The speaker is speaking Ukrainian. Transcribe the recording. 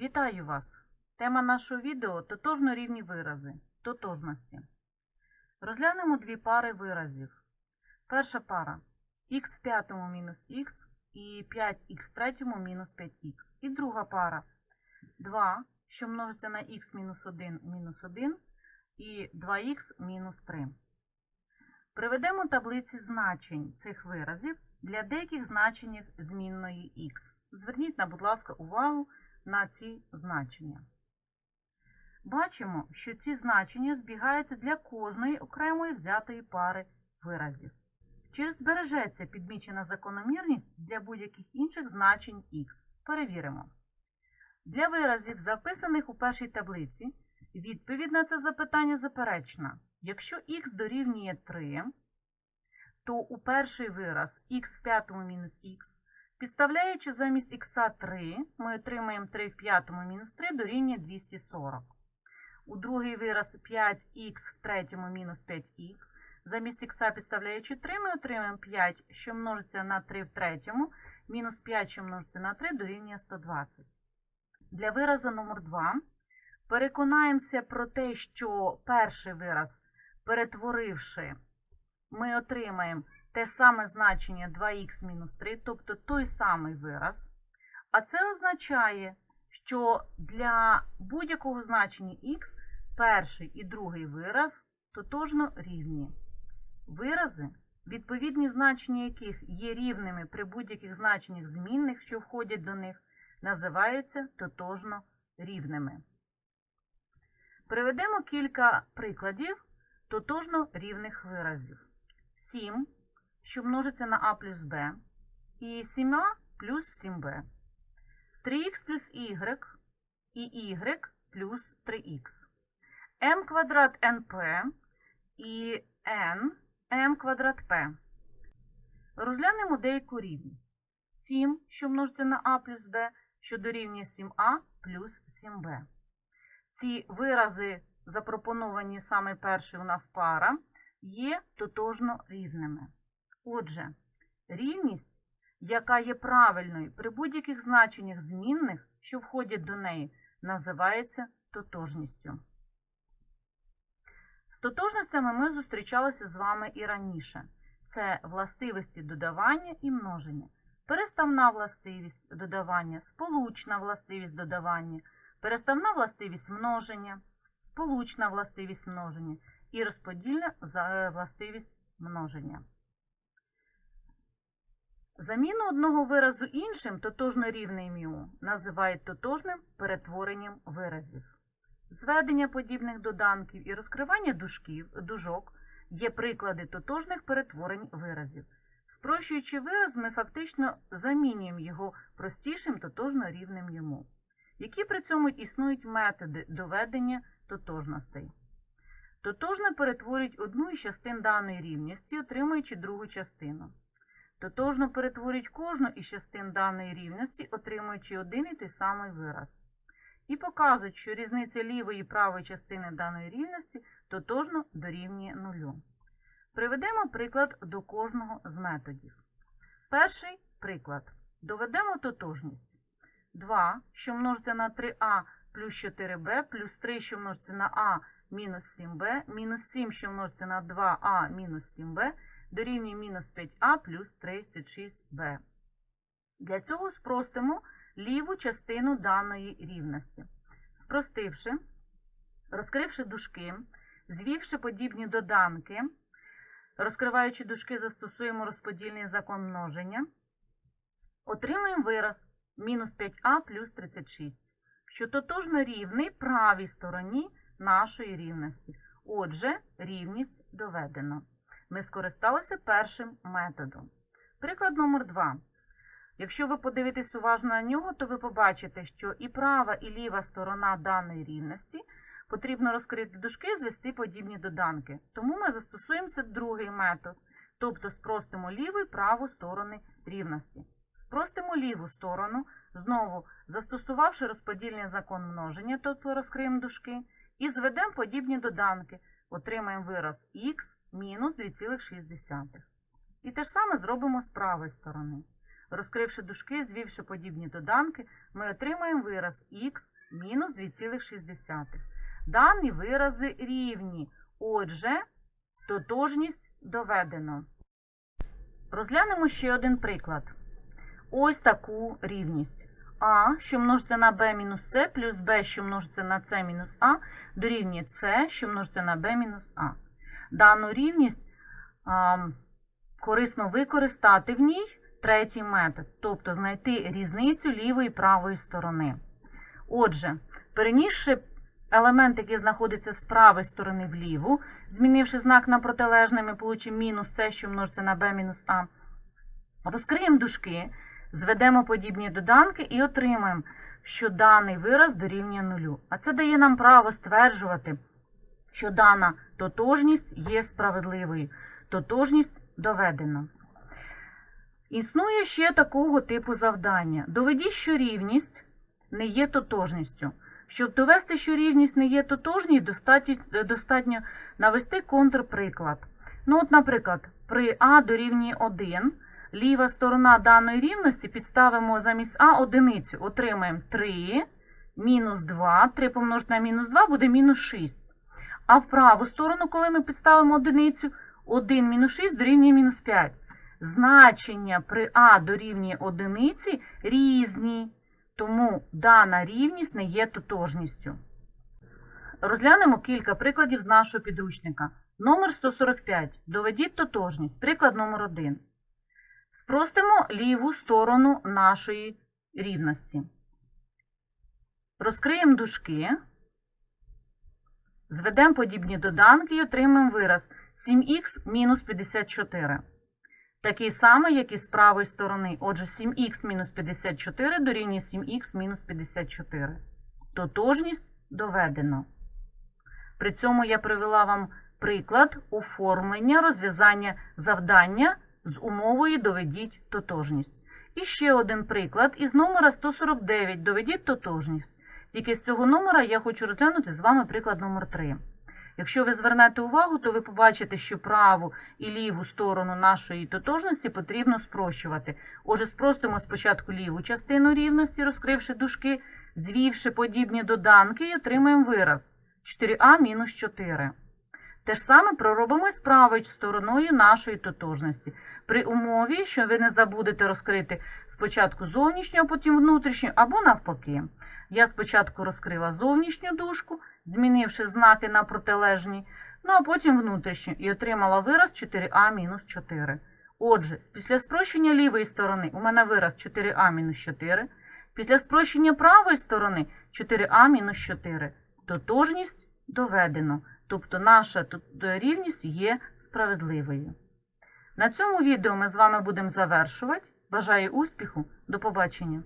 Вітаю вас! Тема нашого відео тотожно рівні вирази тотожності. Розглянемо дві пари виразів. Перша пара х в п'ятому мінус х і 5х в третьому мінус 5х. І друга пара 2, що множиться на х мінус 1 мінус 1 і 2х мінус 3. Приведемо таблиці значень цих виразів для деяких значень змінної х. Зверніть, на, будь ласка, увагу на ці значення. Бачимо, що ці значення збігаються для кожної окремої взятої пари виразів. Чи збережеться підмічена закономірність для будь-яких інших значень х? Перевіримо. Для виразів, записаних у першій таблиці, відповідь на це запитання заперечна. Якщо х дорівнює 3, то у перший вираз х в п'ятому мінус х Підставляючи замість х 3, ми отримаємо 3 в п'ятому мінус 3 дорівнює 240. У другий вираз 5х в третьому мінус 5х. Замість х підставляючи 3, ми отримаємо 5, що множиться на 3 в третьому, мінус 5, що множиться на 3, дорівнює 120. Для виразу номер 2 переконаємося про те, що перший вираз, перетворивши, ми отримаємо те саме значення 2х мінус 3, тобто той самий вираз. А це означає, що для будь-якого значення х перший і другий вираз тотожно рівні. Вирази, відповідні значення яких є рівними при будь-яких значеннях змінних, що входять до них, називаються тотожно рівними. Приведемо кілька прикладів тотожно рівних виразів. 7 що множиться на а плюс b, і 7а плюс 7b. 3х плюс y і y плюс 3х. m квадрат np і n m квадрат p. Розглянемо деяку рівність. 7, що множиться на а плюс b, що дорівнює 7а плюс 7b. Ці вирази, запропоновані саме перший у нас пара, є тотожно рівними. Отже, рівність, яка є правильною при будь-яких значеннях змінних, що входять до неї, називається тотожністю. З тотожностями ми зустрічалися з вами і раніше. Це властивості додавання і множення, переставна властивість додавання, сполучна властивість додавання, переставна властивість множення, сполучна властивість множення і розподільна властивість множення. Заміну одного виразу іншим тотожно рівний мю називають тотожним перетворенням виразів. Зведення подібних доданків і розкривання дужків, дужок є приклади тотожних перетворень виразів. Спрощуючи вираз, ми фактично замінюємо його простішим тотожно рівним йому. Які при цьому існують методи доведення тотожностей. Тотожно перетворюють одну із частин даної рівності, отримуючи другу частину. Тотожно перетворюють кожну із частин даної рівності, отримуючи один і той самий вираз. І показують, що різниця лівої і правої частини даної рівності тотожно дорівнює нулю. Приведемо приклад до кожного з методів. Перший приклад. Доведемо тотожність. 2, що множиться на 3а плюс 4b, плюс 3, що множиться на а мінус 7b, мінус 7, що множиться на 2а мінус 7b, дорівнює мінус 5а плюс 36b. Для цього спростимо ліву частину даної рівності. Спростивши, розкривши дужки, звівши подібні доданки, розкриваючи дужки, застосуємо розподільний закон множення, отримуємо вираз мінус 5а плюс 36, що тотожно рівний правій стороні нашої рівності. Отже, рівність доведено ми скористалися першим методом. Приклад номер 2. Якщо ви подивитесь уважно на нього, то ви побачите, що і права, і ліва сторона даної рівності потрібно розкрити дужки, звести подібні доданки. Тому ми застосуємося другий метод, тобто спростимо ліву і праву сторони рівності. Спростимо ліву сторону, знову застосувавши розподільний закон множення, тобто розкриємо дужки, і зведемо подібні доданки отримаємо вираз х мінус 2,6. І те ж саме зробимо з правої сторони. Розкривши дужки, звівши подібні доданки, ми отримаємо вираз х мінус 2,6. Дані вирази рівні. Отже, тотожність доведено. Розглянемо ще один приклад. Ось таку рівність. А, що множиться на b мінус c, плюс b, що множиться на c мінус а, дорівнює c, що множиться на b мінус а. Дану рівність а, корисно використати в ній третій метод, тобто знайти різницю лівої і правої сторони. Отже, перенісши елемент, який знаходиться з правої сторони вліву, змінивши знак на протилежний, ми получимо мінус c, що множиться на b мінус а. Розкриємо дужки, зведемо подібні доданки і отримаємо, що даний вираз дорівнює нулю. А це дає нам право стверджувати, що дана тотожність є справедливою. Тотожність доведено. Існує ще такого типу завдання. Доведіть, що рівність не є тотожністю. Щоб довести, що рівність не є тотожній, достатньо, достатньо навести контрприклад. Ну, от, наприклад, при А дорівнює 1, ліва сторона даної рівності підставимо замість А одиницю, отримаємо 3, мінус 2, 3 помножити на мінус 2 буде мінус 6. А в праву сторону, коли ми підставимо одиницю, 1 мінус 6 дорівнює мінус 5. Значення при А дорівнює одиниці різні, тому дана рівність не є тотожністю. Розглянемо кілька прикладів з нашого підручника. Номер 145. Доведіть тотожність. Приклад номер 1. Спростимо ліву сторону нашої рівності. Розкриємо дужки. Зведемо подібні доданки і отримаємо вираз 7х мінус 54. Такий самий, як і з правої сторони. Отже, 7х мінус 54 дорівнює 7х мінус 54. Тотожність доведено. При цьому я привела вам приклад оформлення розв'язання завдання з умовою доведіть тотожність. І ще один приклад із номера 149 доведіть тотожність. Тільки з цього номера я хочу розглянути з вами приклад номер 3. Якщо ви звернете увагу, то ви побачите, що праву і ліву сторону нашої тотожності потрібно спрощувати. Отже, спростимо спочатку ліву частину рівності, розкривши дужки, звівши подібні доданки і отримаємо вираз 4а мінус 4. Те ж саме проробимо і з правою стороною нашої тотожності. При умові, що ви не забудете розкрити спочатку зовнішню, а потім внутрішню, або навпаки. Я спочатку розкрила зовнішню дужку, змінивши знаки на протилежні, ну а потім внутрішню і отримала вираз 4а мінус 4. Отже, після спрощення лівої сторони у мене вираз 4а мінус 4. Після спрощення правої сторони 4а мінус 4. Тотожність доведено. Тобто наша рівність є справедливою. На цьому відео ми з вами будемо завершувати. Бажаю успіху. До побачення!